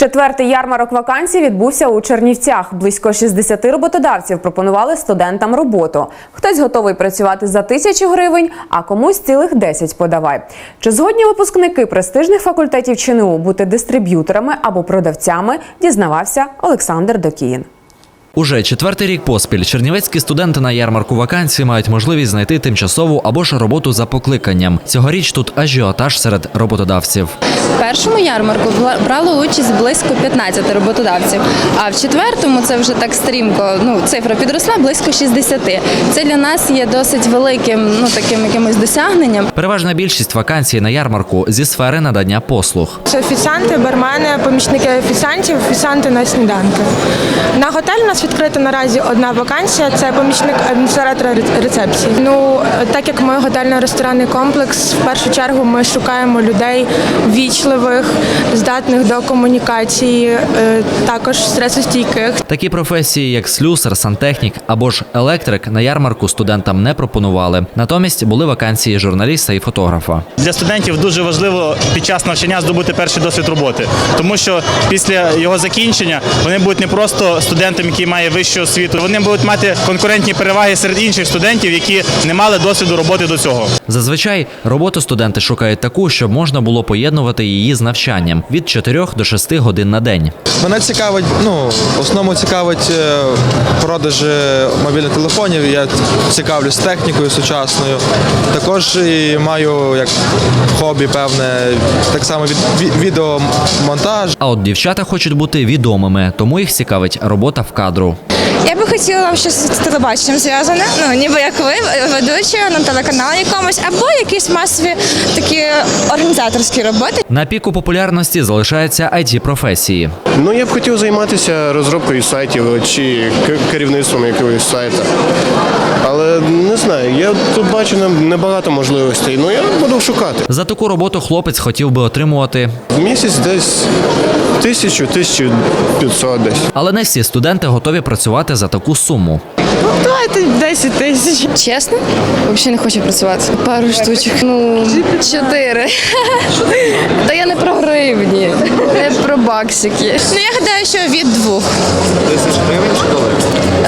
Четвертий ярмарок вакансій відбувся у Чернівцях. Близько 60 роботодавців пропонували студентам роботу. Хтось готовий працювати за тисячу гривень, а комусь цілих 10 подавай. Чи згодні випускники престижних факультетів ЧНУ бути дистриб'юторами або продавцями, дізнавався Олександр Докіїн. Уже четвертий рік поспіль чернівецькі студенти на ярмарку вакансій мають можливість знайти тимчасову або ж роботу за покликанням. Цьогоріч тут ажіотаж серед роботодавців. В першому ярмарку брало участь близько 15 роботодавців, а в четвертому це вже так стрімко. Ну цифра підросла близько 60. Це для нас є досить великим, ну таким якимось досягненням. Переважна більшість вакансій на ярмарку зі сфери надання послуг. Це офіціанти, бармени, помічники офіціантів, офіціанти на сніданки. На готель у нас відкрита наразі одна вакансія це помічник адміністратора ре- рецепції. Ну так як ми готельно-ресторанний комплекс, в першу чергу ми шукаємо людей вічливих, здатних до комунікації, е, також стресостійких. Такі професії, як слюсар, сантехнік або ж електрик, на ярмарку студентам не пропонували. Натомість були вакансії журналіста і фотографа. Для студентів дуже важливо під час навчання здобути перший досвід роботи, тому що після його закінчення вони будуть не просто студентом, який має вищу освіту, вони будуть мати конкурентні переваги серед інших студентів, які не мали досвіду роботи до цього. Зазвичай роботу студенти шукають таку, щоб можна було поєднувати її з навчанням від 4 до 6 годин на день. Мене цікавить, ну, в основному цікавить е, продажі мобільних телефонів. Я цікавлюсь технікою сучасною. Також і маю як хобі певне, так само від, ві- відеомонтаж. А от дівчата хочуть бути відомими, тому їх цікавить робота в кадру. Я би хотіла щось з телебаченням зв'язане, ну ніби як ви, ведуча на телеканалі якомусь, або якісь масові такі організаторські роботи. На піку популярності залишаються it професії. Ну, я б хотів займатися розробкою сайтів чи керівництвом якогось сайта. Але не знаю, я тут бачу небагато можливостей. Ну я буду шукати. За таку роботу хлопець хотів би отримувати, В місяць десь тисячу, тисячу п'ятсот десь. але не всі студенти готові працювати за таку суму. Ну, Давайте 10 тисяч. Чесно, взагалі не хочу працювати. Пару штучок. Ну чотири. Та я не про гривні, не про баксики. Ну я гадаю, що від двох. Тисяч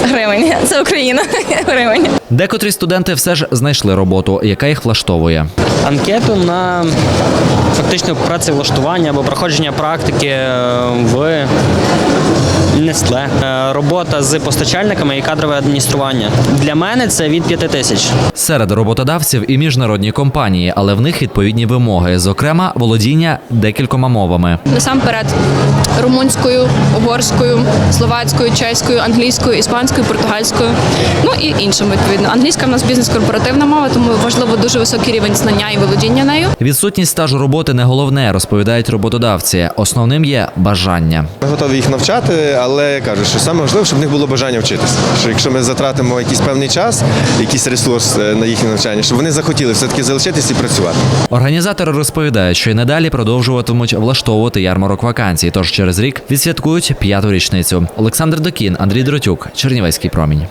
Гривень. Це Україна. Гривень. Декотрі студенти все ж знайшли роботу, яка їх влаштовує. анкету на фактично працевлаштування або проходження практики е, в Нестле. Е, Робота з постачальниками і кадрове адміністрування. Для мене це від 5 тисяч. Серед роботодавців і міжнародні компанії, але в них відповідні вимоги, зокрема володіння декількома мовами. насамперед румунською, угорською, словацькою, чеською, англійською, іспанською, португальською, ну і іншими відповідно. Англійська в нас бізнес-корпоративна мова, тому важливо дуже високий рівень знання і володіння нею. Відсутність стажу роботи не головне, розповідають роботодавці. Основним є бажання. Ми готові їх навчати, але я кажу, що саме важливо, щоб в них було бажання вчитися. Що якщо ми затратимо якийсь певний час, якийсь ресурс е, на їхнє навчання, щоб вони захотіли все-таки залишитись і працювати. Організатори розповідають, що й надалі продовжуватимуть влаштовувати ярмарок вакансій. Тож через рік відсвяткують п'яту річницю. Олександр Докін, Андрій Дротюк, Чернівецький промінь.